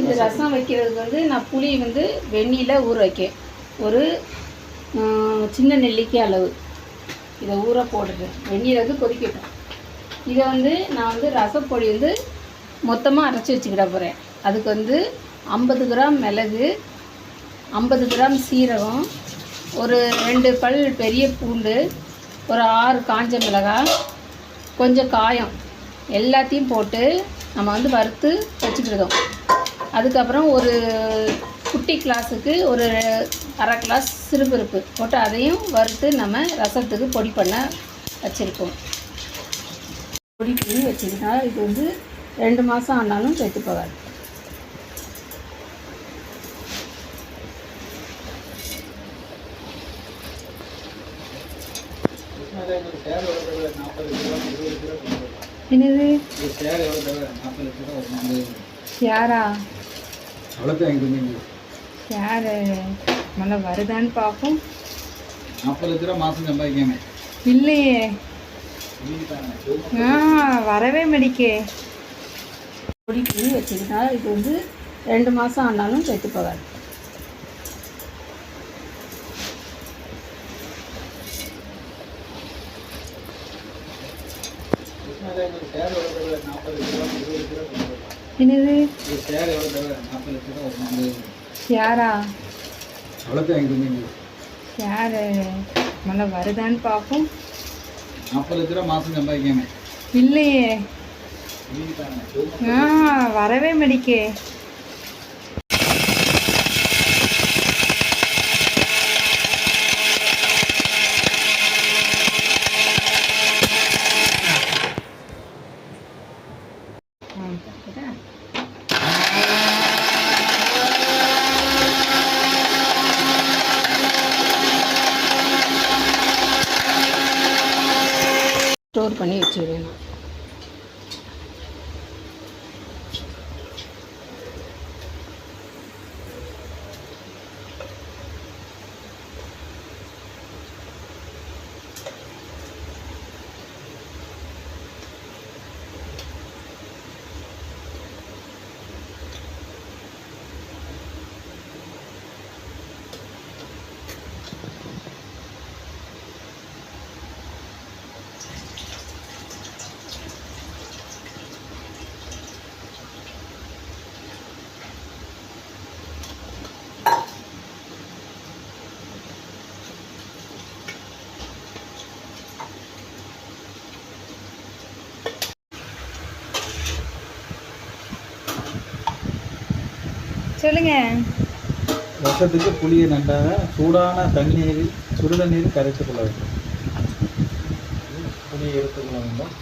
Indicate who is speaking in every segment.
Speaker 1: இந்த ரசம் வைக்கிறதுக்கு வந்து நான் புளி வந்து வெந்நியில் ஊற வைக்கேன். ஒரு சின்ன நெல்லிக்காய் அளவு. இதை ஊற போட்டுட்டேன். வெந்நீர் வந்து கொதிக்கட்டும். இதை வந்து நான் வந்து ரசப்பொடி வந்து மொத்தமாக அரைச்சி வச்சுக்கிட போகிறேன் அதுக்கு வந்து ஐம்பது கிராம் மிளகு ஐம்பது கிராம் சீரகம் ஒரு ரெண்டு பல் பெரிய பூண்டு ஒரு ஆறு காஞ்ச மிளகாய் கொஞ்சம் காயம். எல்லாத்தையும் போட்டு நம்ம வந்து வறுத்து வச்சுக்கிடுதோம் அதுக்கப்புறம் ஒரு குட்டி கிளாஸுக்கு ஒரு அரை கிளாஸ் சிறுபருப்பு போட்டு அதையும் வறுத்து நம்ம ரசத்துக்கு பொடி பண்ண வச்சுருக்கோம். பொடி பண்ணி வச்சுக்கிட்டா இது வந்து ரெண்டு மாதம் ஆனாலும் கெட்டு போகாது. என்னது? யாரா?
Speaker 2: அவ்வளோதான் எங்கள் மீன்
Speaker 1: யார்? நல்லா வருதான்னு பார்ப்போம்.
Speaker 2: நாற்பது லட்ச ரூபா மாதம் சம்பாதிக்காம.
Speaker 1: இல்லையே. ஆ வரவே மடிக்கே பொடி பண்ணி வச்சுக்கிட்டா இது வந்து ரெண்டு மாதம் ஆனாலும் கெட்டு போகாது.
Speaker 2: நாற்பது ரூபா இருபது வரலாம்.
Speaker 1: என்னது? யாரா? யார்? நல்லா வருதான்னு பார்ப்போம்.
Speaker 2: நாற்பது லட்ச ரூபா மாதம் சம்பாதிக்காம.
Speaker 1: இல்லையே. ஆ வரவே மடிக்கே ஸ்டோர் பண்ணி வச்சுருவேன் நான் சொல்லுங்க.
Speaker 2: ரசத்துக்கு புளியை நன்றாக சூடான தண்ணீர் சுடு தண்ணீர் கரைத்து கொள்ள வேண்டும். புளியை எடுத்துக்கொள்ள வேண்டும்.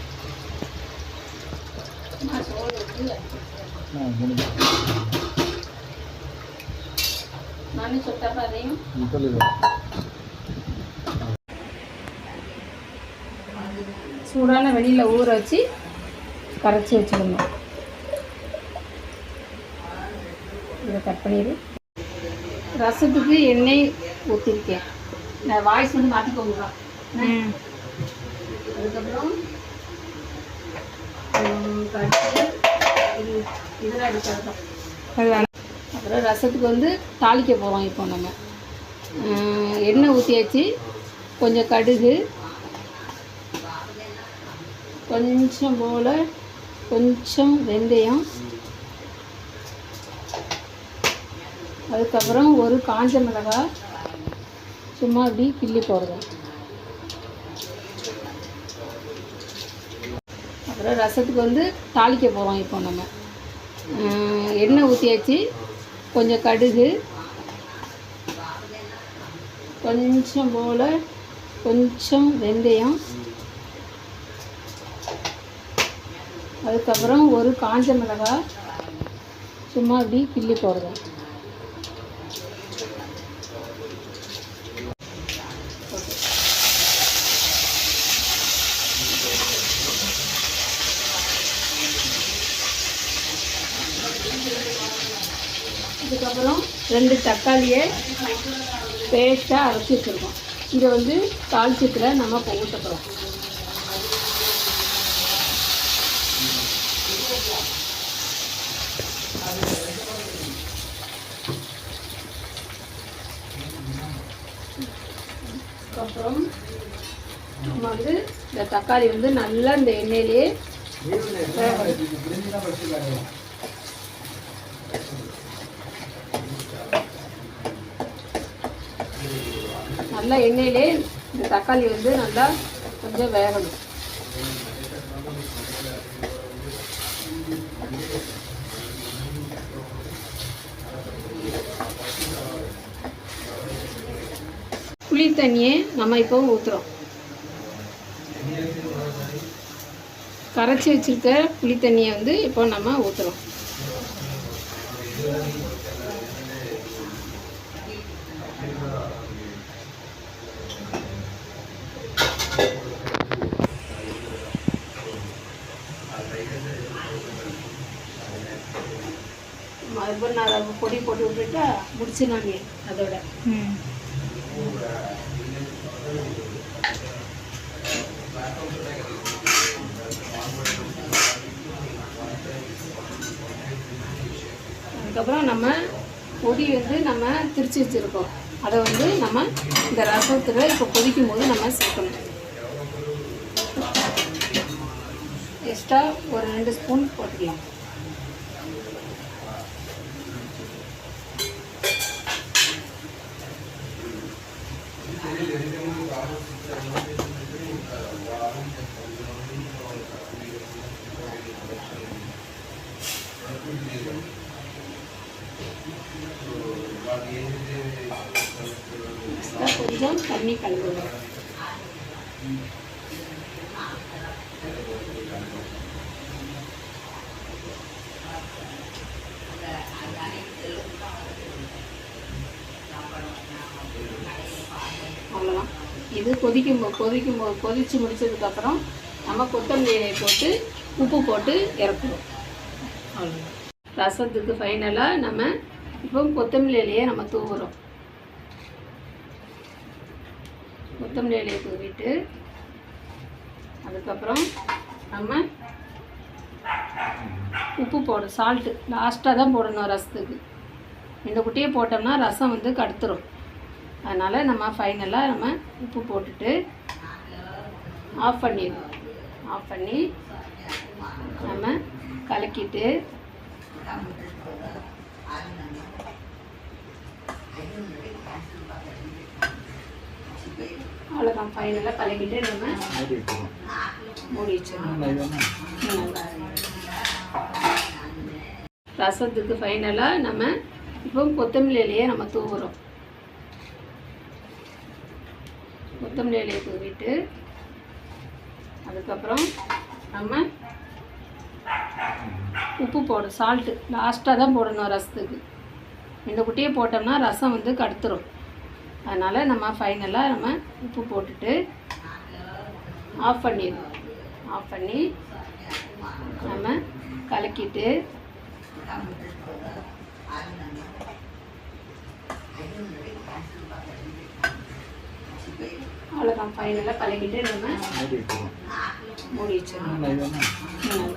Speaker 1: சூடான வெளியில் ஊற வச்சு கரைச்சி வச்சுக்கணும் இதை கட் பண்ணிடு ரசத்துக்கு எண்ணெய் ஊற்றிருக்கேன் நான் வாய்ஸ் வந்து மாற்றிக்கோங்க அதுக்கப்புறம் இதெல்லாம் அப்புறம் ரசத்துக்கு வந்து தாளிக்க போகிறோம் இப்போ நம்ம. எண்ணெய் ஊற்றியாச்சு கொஞ்சம் கடுகு. கொஞ்சம் போல் கொஞ்சம் வெந்தயம். அதுக்கப்புறம் ஒரு காஞ்ச மிளகாய் சும்மா இப்படி கிள்ளி போடுறோம் அப்புறம் ரசத்துக்கு வந்து தாளிக்க போகிறோம் இப்போ நம்ம. எண்ணெய் ஊற்றியாச்சு கொஞ்சம் கடுகு. கொஞ்சம் போல் கொஞ்சம் வெந்தயம். அதுக்கப்புறம் ஒரு காஞ்ச மிளகாய் சும்மா இப்படி கிள்ளி போடுறோம் அதுக்கப்புறம் ரெண்டு தக்காளியை பேஸ்ட்டாக அரைச்சி வச்சுருக்கோம். இதை வந்து தாளிச்சத்தில் நம்ம இப்போ ஊற்றப்போகிறோம் அதுக்கப்புறம் நம்ம வந்து இந்த தக்காளி வந்து நல்லா இந்த எண்ணெயிலேயே நல்லா எண்ணெயிலே இந்த தக்காளி வந்து நல்லா கொஞ்சம் வேகணும். புளி தண்ணியை நம்ம இப்போ ஊற்றுறோம் கரைச்சி வச்சிருக்க புளி தண்ணியை வந்து இப்போ நம்ம ஊற்றுறோம் மறுபடியும் நான் அதை பொடி போட்டு விட்டுட்டா முடிச்சு நான் அதோட.
Speaker 3: ம்.
Speaker 1: அதுக்கப்புறம் நம்ம பொடி வந்து நம்ம திரிச்சு வச்சுருக்கோம். அதை வந்து நம்ம இந்த ரசத்தில் இப்போ கொதிக்கும் போது நம்ம சேர்க்கணும். எக்ஸ்ட்ரா ஒரு ரெண்டு ஸ்பூன் போட்டுக்கலாம் எக்ஸ்ட்ரா கொஞ்சம் தண்ணி கலந்துடும் அவ்வளோதான் இது கொதிக்கும் கொதிக்கும் கொதித்து முடித்ததுக்கப்புறம் நம்ம கொத்தமல்லி இலையை போட்டு உப்பு போட்டு இறக்குறோம். அவ்வளோதான் ரசத்துக்கு ஃபைனலாக நம்ம இப்போ கொத்தமல்லி இலையை நம்ம தூவுறோம். கொத்தமல்லி இலையை தூவிட்டு அதுக்கப்புறம் நம்ம உப்பு போடும் சால்ட்டு லாஸ்ட்டாக தான் போடணும் ரசத்துக்கு. இந்த குட்டியை போட்டோம்னா ரசம் வந்து கடுத்துரும். அதனால் நம்ம ஃபைனலாக நம்ம உப்பு போட்டுட்டு ஆஃப் பண்ணிடுவோம் ஆஃப் பண்ணி நம்ம கலக்கிட்டு அவ்வளோதான் ஃபைனலாக கலக்கிட்டு நம்ம
Speaker 2: மூடி
Speaker 1: வச்சிடணும்? ரசத்துக்கு ஃபைனலாக நம்ம இப்போ கொத்தமல்லி இலையை நம்ம தூவுறோம். கொத்தமல்லி இலையை தூவிட்டு அதுக்கப்புறம் நம்ம உப்பு போடும் சால்ட்டு லாஸ்ட்டாக தான் போடணும் ரசத்துக்கு. இந்த குட்டியை போட்டோம்னா ரசம் வந்து கடுத்துரும். அதனால் நம்ம ஃபைனலாக நம்ம உப்பு போட்டுட்டு ஆஃப் பண்ணிடுவோம் ஆஃப் பண்ணி நம்ம கலக்கிட்டு அவ்வளோதான் ஃபைனலாக கலக்கிட்டு நம்ம
Speaker 2: மூடி
Speaker 1: வச்சிடணும்.